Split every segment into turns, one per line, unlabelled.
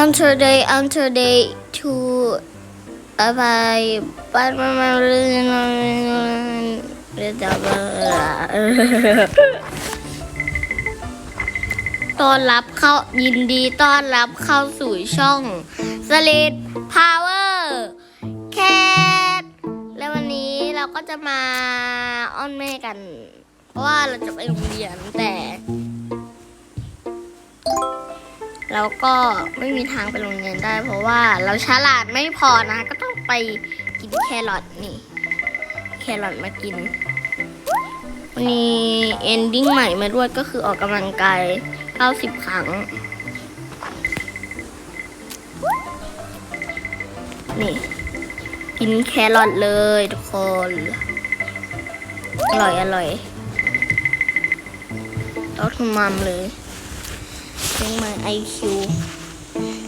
enter day enter day to อะไรบ้านมันมันเรื่องเรื่องต้อนรับเข้ายินดีต้อนรับเข้าสู่ช่องสลิดพาวเวอร์แคทและวันนี้เราก็จะมาอ้อนแม่กัน เพราะว่าเราจะไปโรงเรียนแต่ เราก็ไม่มีทางไปโรงเรียนได้ เพราะว่าเราฉลาดไม่พอนะ ก็ต้องไปกินแครอทนี่ แครอทมากินวันนี้เอนดิ้งใหม่มาด้วยก็คือออกกำลังกาย 90 ครั้ง นี่ กินแครอทเลยทุกคน อร่อยอร่อยต้องทุมัมเลย Bring my IQ.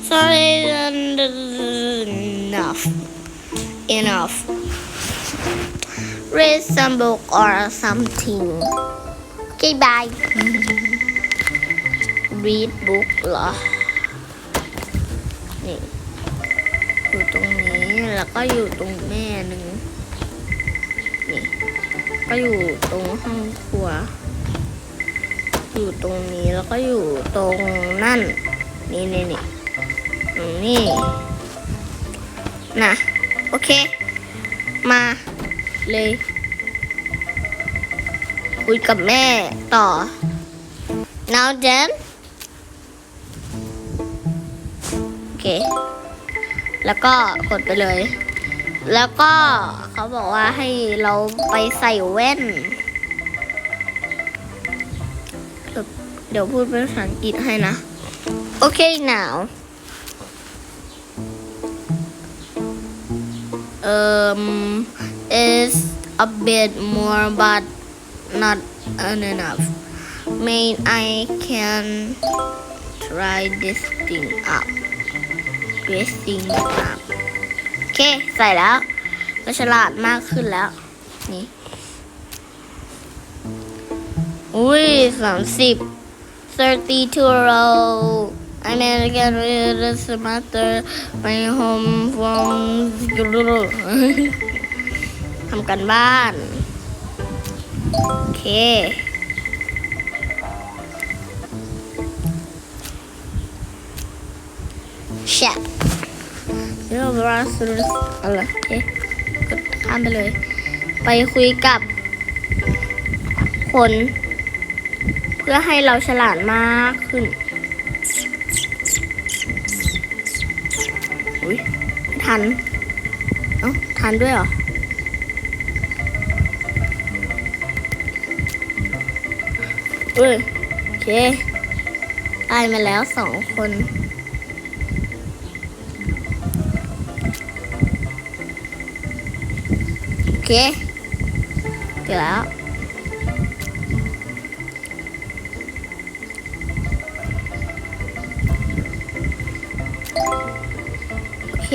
Sorry, enough. Enough. Read some book or something. Okay, bye. Read book เหรอ นี่ อยู่ตรงนี้ แล้วก็อยู่ตรงแม่หนึ่ง นี่ ก็อยู่ตรงห้องครัว อยู่ตรงนี้แล้วก็อยู่ตรงนั่น นี่นี่นี่ตรงนี่นะโอเค มาเลยคุยกับแม่ต่อ now then โอเค แล้วก็กดไปเลย แล้วก็เขาบอกว่าให้เราไปใส่แว่น เดี๋ยวพูดเป็นภาษาอังกฤษให้นะโอเค now um is a bit more but not enough may I can try this thing up this thing up โอเค ใส่แล้ว ก็ฉลาดมากขึ้นแล้ว นี่ อุ้ยสามสิบ 32 row American with a semester my home from ทำกันบ้าน โอเค แชทเรื่องบราสุดอะไรโอเคกดข้ามไปเลย ไปคุยกับคน พื่อให้เราฉลาดมากขึ้นอุ้ยทัน เอ้า ทันด้วยเหรอ เอ้ยโอเคได้มาแล้วสองคนโอเคเดี๋ยวแล้ว เค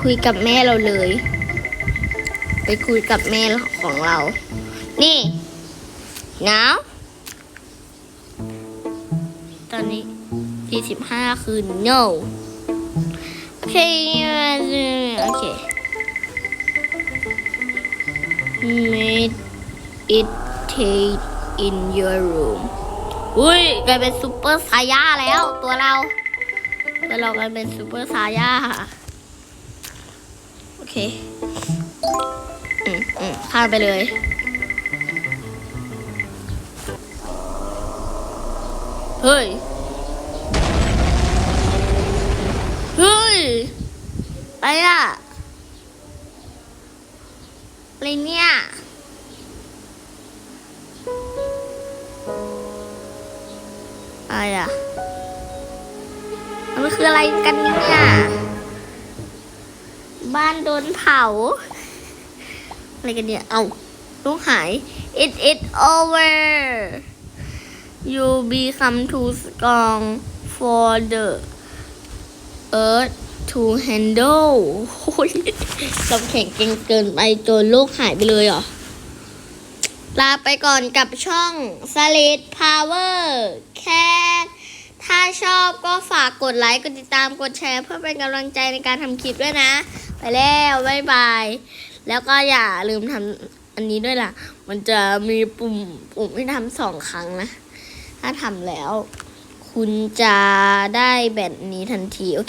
คุยกับแม่เราเลย ไปคุยกับแม่ของเรา นี่ now ตอนนี้45คือ no โอเค โอเค made it take in your room อุ้ยกลายเป็นซูเปอร์ไซย่าแล้วตัวเรา ตัวเรากลายเป็นซูเปอร์ไซย่าโอเคอืมอืมข้ามไปเลย เฮ้ย เฮ้ยไรอะอะไรเนี่ยอะไรอะ มันคืออะไรกันเนี่ยบ้านโดนเผา อะไรกันเนี่ย เอาลูกหาย it it over you become too strong for the earth to handle โอ้ยเราแข็งเก่งเกินไปจนโลกหายไปเลยเหรอ ลาไปก่อนกับช่อง s l i d Power Cat ถ้าชอบก็ฝากกดไลค์กดติดตามกดแชร์เพื่อเป็นกำลังใจในการทำคลิปด้วยนะ ไปแล้วบ๊ายบาย แล้วก็อย่าลืมทำอันนี้ด้วยล่ะ มันจะมีปุ่มปุ่มให้ทำสองครั้งนะ ถ้าทำแล้ว คุณจะได้แบบนี้ทันทีโอเค